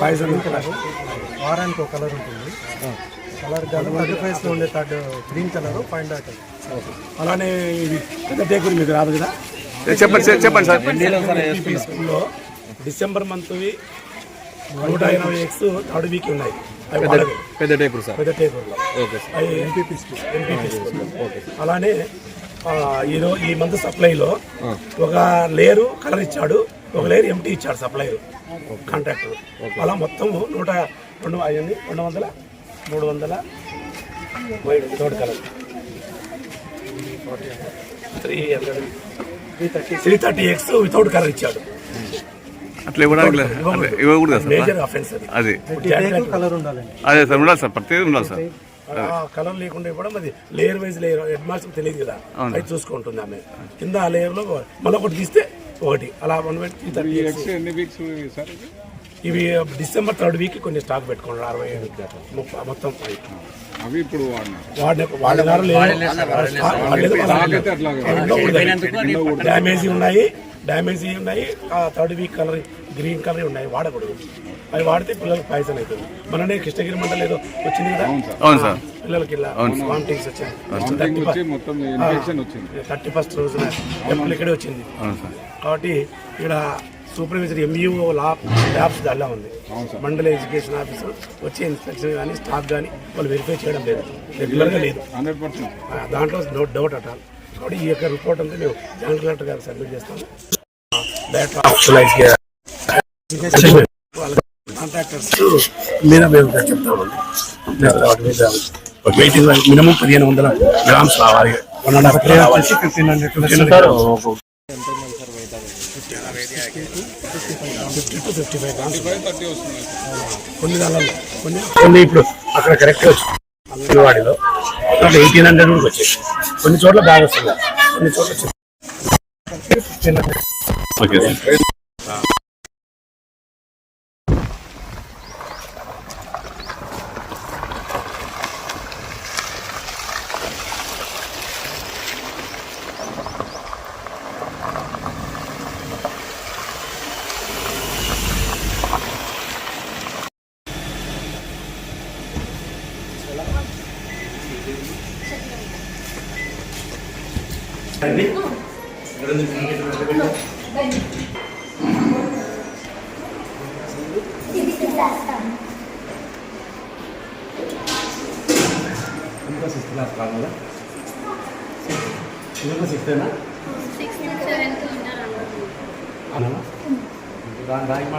Poison colour వారానికి ఒక colour ఉంటుంది. కలర్ కాదు థర్డ్ ఫేజ్లో ఉండే third green colour point colour అలానే ఇది పెద్ద టేకులు మీకు రాదు కదా? చెప్పండి సార్ చెప్పండి సార్. స్కూల్లో డిసెంబర్ మంత్వి నూట ఎనభై ఎక్స్ థర్డ్ వీక్ ఉన్నాయి. పెద్ద టేకులు సార్. పెద్ద ఓకే సార్. అవి ఎంపీపీ స్కూల్ ఎంపీపీ స్కూల్ అలానే ఆ, ఈరో ఈ మంత్ సప్లైలో ఒక లేయరు కలర్ ఇచ్చాడు. ఒక లేయర్ ఎంటీ ఇచ్చాడు సప్లైర్ కాంట్రాక్టర్. అలా మొత్తం నూట రెండు అయ్యింది రెండు వందల మూడు వందల without colour. Three hundred. Three thirty. X without colour ఇచ్చాడు. అట్లా ఇవ్వడానికి ఇవ్వకూడదు సార్? మేజర్ అఫెన్స్ అది. అది. టేకు కలర్ ఉండాలండి. అదే సార్ ఉండాలి సార్ ప్రతిదీ ఉండాలి సార్. కలర్ లేకుండా ఇవ్వడం అది. Layer wise layer head master తెలియదు కదా. అది చూసుకుంటుంది ఆమె. కింద ఆ లేయర్లో మళ్ళీ ఒకటి తీస్తే ఒకటి. అలా వన్ ఇవి డిసెంబర్ థర్డ్ వీక్ కొన్ని స్టాక్ పెట్టుకున్నారు అరవై ఏడు. ముప్ప- మొత్తం అవి. ఇప్పుడు డ్యామేజ్ ఉన్నాయి. డ్యామేజ్ ఉన్నాయి. ఆ third week colour green colour ఉన్నాయి వాడకూడదు. అవి వాడితే పిల్లలకు పాయిజన్ అవుతుంది. మననే కృష్ణగిరి మండలం ఏదో వచ్చింది కదా? అవును సార్. పిల్లలకి ఇలా వామిటింగ్స్ వచ్చాయి. థర్టీ ఫస్ట్ రోజున టెంపుల్ ఇక్కడే వచ్చింది. అవును సార్. కాబట్టి ఇక్కడ సూపర్వైజర్ ఎంఈఓ లా ల్యాబ్స్ దానిలా ఉంది. మండల ఎడ్యుకేషన్ ఆఫీసర్ వచ్చే ఇన్స్పెక్షన్ కానీ స్టాఫ్ కానీ వాళ్ళు వెరిఫై చేయడం లేదు. రెగ్యులర్గా లేదు. దాంట్లో నో డౌట్ అట. కాబట్టి ఈ యొక్క రిపోర్ట్ అంతా మేము జాయింట్ కలెక్టర్ గారికి సబ్మిట్ చేస్తాము కాంట్రాక్టర్స్ మీద మేము మినిమం పదిహేను వందల గ్రామ్స్ రావాలి one and half fifteen hundred కొన్ని దానిలో కొన్ని కొన్ని ఇప్పుడు అక్కడ కరెక్ట్ వచ్చింది అంగన్వాడీలో అక్కడ ఎయిటీన్ హండ్రెడ్ కూడా వచ్చాయి. కొన్ని చోట్ల బాగా వస్తుంది కొన్ని చోట్ల ఇంకా సిక్స్త్ క్లాస్ కావాలా ఇంకా సిక్స్తేనా దాని దానికి